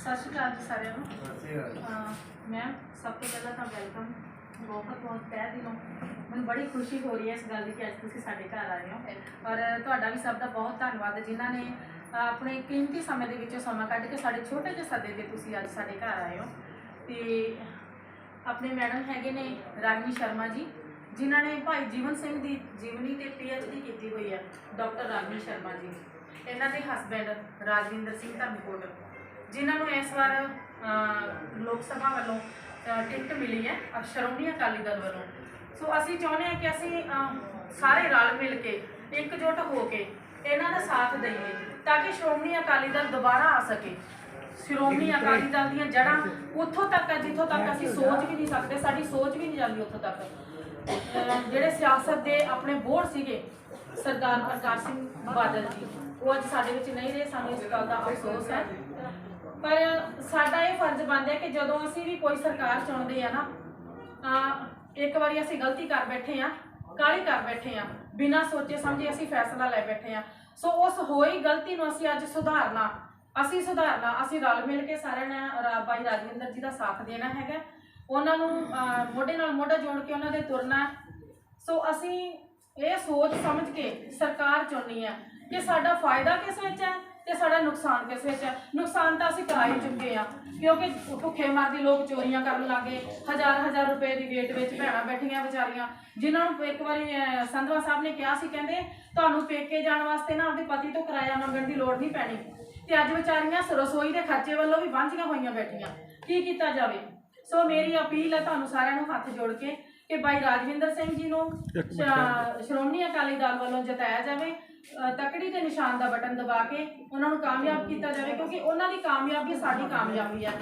ਸਤਿ ਸ਼੍ਰੀ ਅਕਾਲ ਜੀ ਸਾਰਿਆਂ ਨੂੰ। ਮੈਮ ਸਭ ਤੋਂ ਪਹਿਲਾਂ ਤਾਂ ਵੈਲਕਮ ਬਹੁਤ ਬਹੁਤ ਤਹਿ ਦਿਲੋਂ। ਮੈਨੂੰ ਬੜੀ ਖੁਸ਼ੀ ਹੋ ਰਹੀ ਹੈ ਇਸ ਗੱਲ ਦੀ ਕਿ ਅੱਜ ਤੁਸੀਂ ਸਾਡੇ ਘਰ ਆਏ ਹੋ। ਔਰ ਤੁਹਾਡਾ ਵੀ ਸਭ ਦਾ ਬਹੁਤ ਧੰਨਵਾਦ ਜਿਨ੍ਹਾਂ ਨੇ ਆਪਣੇ ਕੀਮਤੀ ਸਮੇਂ ਦੇ ਵਿੱਚੋਂ ਸਮਾਂ ਕੱਢ ਕੇ ਸਾਡੇ ਛੋਟੇ ਜਿਹੇ ਸੱਦੇ ਤੇ ਤੁਸੀਂ ਅੱਜ ਸਾਡੇ ਘਰ ਆਏ ਹੋ। ਤੇ ਆਪਣੇ ਮੈਡਮ ਹੈਗੇ ਨੇ ਰਾਗਨੀ ਸ਼ਰਮਾ ਜੀ ਜਿਨ੍ਹਾਂ ਨੇ ਭਾਈ ਜੀਵਨ ਸਿੰਘ ਦੀ ਜੀਵਨੀ ਤੇ ਪੀਐਚਡੀ ਕੀਤੀ ਹੋਈ ਹੈ ਡਾਕਟਰ ਰਾਗਨੀ ਸ਼ਰਮਾ ਜੀ। ਇਹਨਾਂ ਦੇ ਹਸਬੈਂਡ ਰਾਜਵਿੰਦਰ ਸਿੰਘ ਧਰਮਕੋਟ। ਜਿਨ੍ਹਾਂ ਨੂੰ ਇਸ ਵਾਰ ਲੋਕ ਸਭਾ ਵੱਲੋਂ ਟਿਕਟ ਮਿਲੀ ਹੈ ਸ਼੍ਰੋਮਣੀ ਅਕਾਲੀ ਦਲ ਵੱਲੋਂ। ਸੋ ਅਸੀਂ ਚਾਹੁੰਦੇ ਹਾਂ ਕਿ ਅਸੀਂ ਸਾਰੇ ਰਲ ਮਿਲ ਕੇ ਇਕਜੁੱਟ ਹੋ ਕੇ ਇਹਨਾਂ ਦਾ ਸਾਥ ਦਈਏ ਤਾਂ ਕਿ ਸ਼੍ਰੋਮਣੀ ਅਕਾਲੀ ਦਲ ਦੁਬਾਰਾ ਆ ਸਕੇ। ਸ਼੍ਰੋਮਣੀ ਅਕਾਲੀ ਦਲ ਦੀਆਂ ਜੜ੍ਹਾਂ ਉੱਥੋਂ ਤੱਕ ਹੈ ਜਿੱਥੋਂ ਤੱਕ ਅਸੀਂ ਸੋਚ ਵੀ ਨਹੀਂ ਸਕਦੇ ਸਾਡੀ ਸੋਚ ਵੀ ਨਹੀਂ ਜਾਂਦੀ ਉੱਥੋਂ ਤੱਕ। ਜਿਹੜੇ ਸਿਆਸਤ ਦੇ ਆਪਣੇ ਬੋੜ ਸੀਗੇ ਸਰਦਾਰ ਪ੍ਰਕਾਸ਼ ਸਿੰਘ ਬਾਦਲ ਜੀ ਉਹ ਅੱਜ ਸਾਡੇ ਵਿੱਚ ਨਹੀਂ ਰਹੇ ਸਾਨੂੰ ਇਸ ਗੱਲ ਦਾ ਅਫਸੋਸ ਹੈ। ਸਾਡਾ ਇਹ ਫਰਜ਼ ਬਣਦਾ ਕਿ ਜਦੋਂ ਅਸੀਂ ਵੀ ਕੋਈ ਸਰਕਾਰ ਚੁਣਦੇ ਆ ਨਾ, ਤਾਂ ਇੱਕ ਵਾਰੀ ਅਸੀਂ ਗਲਤੀ ਕਰ ਬੈਠੇ ਆ, ਕਾਹਲੀ ਕਰ ਬੈਠੇ ਆ, ਬਿਨਾਂ ਸੋਚੇ ਸਮਝੇ ਅਸੀਂ ਫੈਸਲਾ ਲੈ ਬੈਠੇ ਆ। ਸੋ ਉਸ ਹੋਈ ਗਲਤੀ ਨੂੰ ਅਸੀਂ ਅੱਜ ਸੁਧਾਰਨਾ, ਅਸੀਂ ਸੁਧਾਰਨਾ, ਅਸੀਂ ਰਲ ਮਿਲ ਕੇ ਸਾਰਿਆਂ ਨੇ ਰਾ- ਬਾਈ ਰਾਜਵਿੰਦਰ ਜੀ ਦਾ ਸਾਥ ਦੇਣਾ ਹੈਗਾ। ਉਹਨਾਂ ਨੂੰ ਮੋਢੇ ਨਾਲ ਮੋਢਾ ਜੋੜ ਕੇ ਉਹਨਾਂ ਦੇ ਤੁਰਨਾ ਸੋ ਅਸੀਂ ਇਹ ਸੋਚ ਸਮਝ ਕੇ ਸਰਕਾਰ ਚੁਣਨੀ ਹੈ ਕਿ ਸਾਡਾ ਫਾਇਦਾ ਕਿਸ ਵਿੱਚ ਹੈ? ਤੇ ਸਾਡਾ ਨੁਕਸਾਨ ਕਿਸ ਵਿੱਚ ਹੈ ਨੁਕਸਾਨ ਤਾਂ ਅਸੀਂ ਕਰਾ ਹੀ ਚੁੱਕੇ ਆ। ਕਿਉਂਕਿ ਭੁੱਖੇ ਮਰਦੇ ਲੋਕ ਚੋਰੀਆਂ ਕਰਨ ਲੱਗੇ। ਹਜ਼ਾਰ ਹਜ਼ਾਰ ਰੁਪਏ ਦੀ ਵੇਟ ਵਿੱਚ ਭੈਣਾਂ ਬੈਠੀਆਂ ਵਿਚਾਰੀਆਂ। ਜਿਨ੍ਹਾਂ ਨੂੰ ਇੱਕ ਵਾਰੀ ਸੰਧਵਾ ਸਾਹਿਬ ਨੇ ਕਿਹਾ ਸੀ, ਕਹਿੰਦੇ, ਤੁਹਾਨੂੰ ਪੇਕੇ ਜਾਣ ਵਾਸਤੇ ਨਾ ਆਪਣੇ ਪਤੀ ਤੋਂ ਕਿਰਾਇਆ ਮੰਗਣ ਦੀ ਲੋੜ ਨਹੀਂ ਪੈਣੀ। ਤੇ ਅੱਜ ਵਿਚਾਰੀਆਂ ਰਸੋਈ ਦੇ ਖਰਚੇ ਵੱਲੋਂ ਵੀ ਵਾਂਝੀਆਂ ਹੋਈਆਂ ਬੈਠੀਆਂ। ਕੀ ਕੀਤਾ ਜਾਵੇ? ਸੋ ਮੇਰੀ ਅਪੀਲ ਹੈ ਤੁਹਾਨੂੰ ਸਾਰਿਆਂ ਨੂੰ ਹੱਥ ਜੋੜ ਕੇ ਕਿ ਭਾਈ ਰਾਜਵਿੰਦਰ ਸਿੰਘ ਜੀ ਨੂੰ ਸ਼੍ਰੋਮਣੀ ਅਕਾਲੀ ਦਲ ਵੱਲੋਂ ਜਿਤਾਇਆ ਜਾਵੇ ਤਕੜੀ ਦੇ ਨਿਸ਼ਾਨ ਦਾ ਬਟਨ ਦਬਾ ਕੇ ਉਹਨਾਂ ਨੂੰ ਕਾਮਯਾਬ ਕੀਤਾ ਜਾਵੇ ਕਿਉਂਕਿ ਉਹਨਾਂ ਦੀ ਕਾਮਯਾਬੀ ਸਾਡੀ ਕਾਮਯਾਬੀ ਹੈ।